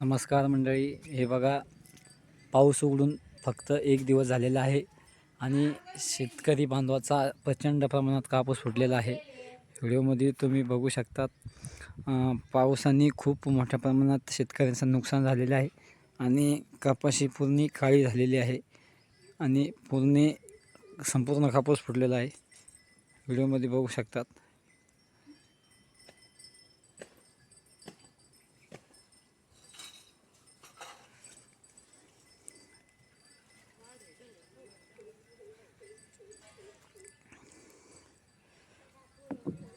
नमस्कार मंडळी. हे बघा पाऊस उघडून फक्त एक दिवस झालेला आहे आणि शेतकरी बांधवाचा प्रचंड प्रमाणात कापूस फुटलेला आहे. व्हिडिओमध्ये तुम्ही बघू शकतात पावसाने खूप मोठ्या प्रमाणात शेतकऱ्यांचं नुकसान झालेलं आहे आणि कपाशी पूर्ण काळी झालेली आहे आणि पूर्ण संपूर्ण कापूस फुटलेला आहे. व्हिडिओमध्ये बघू शकतात.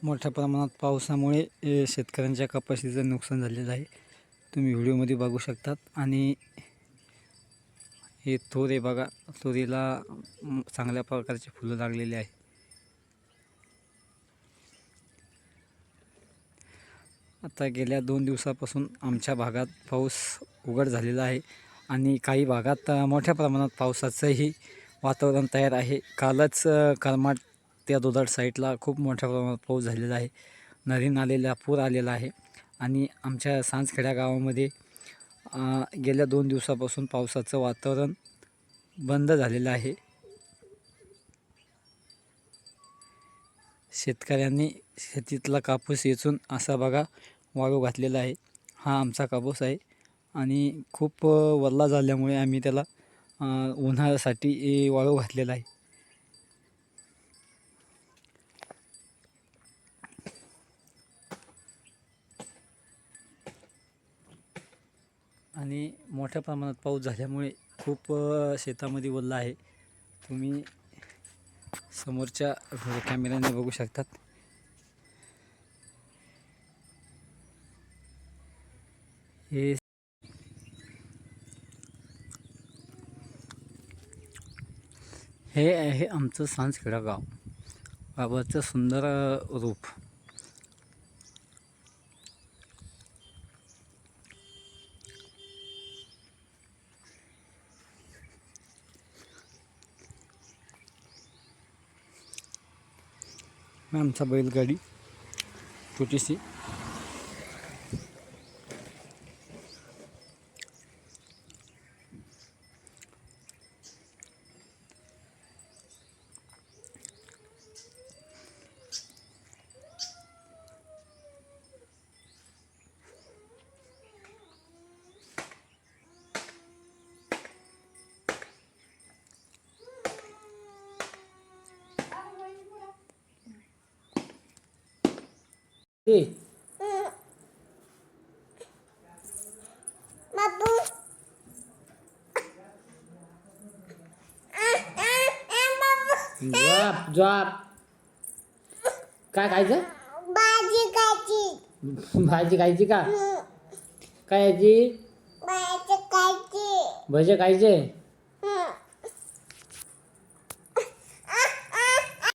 मोठ्या प्रमाणात पावसामुळे शेतकऱ्यांच्या कपाशीचं नुकसान झालेलं आहे. तुम्ही व्हिडिओमध्ये बघू शकतात. आणि हे थोर आहे बघा. थोरीला चांगल्या प्रकारची फुलं लागलेली आहे. आता गेल्या दोन दिवसापासून आमच्या भागात पाऊस उघड झालेला आहे. आणि काही भागात मोठ्या प्रमाणात पावसाचंही वातावरण तयार आहे. कालच करमाट त्या दुधाट साईडला खूप मोठ्या प्रमाणात पाऊस झालेला आहे. नदी नालेला पूर आलेला आहे. आणि आमच्या सांजखेड्या गावामध्ये गेल्या दोन दिवसापासून पावसाचं वातावरण बंद झालेलं आहे. शेतकऱ्यांनी शेतीतला कापूस येचून असा बघा वाळू घातलेला आहे. हा आमचा कापूस आहे आणि खूप वल्ला झाल्यामुळे आम्ही त्याला उन्हाळ्यासाठी वाळू घातलेला आहे. आणि मोठ्या प्रमाणात पाऊस झाल्यामुळे खूप शेतामध्ये ओलं आहे. तुम्ही समोरच्या कॅमेऱ्याने बघू शकतात. हे हे आहे आमचं सांजखेडा गाव. गावाचं सुंदर रूप. आमचा बैलगाडी छोटीशी. ए जॉब जॉब काय खायचं? भाजी खायची. भाजी खायची का? काय याची भाजी खायची. भजे खायचे?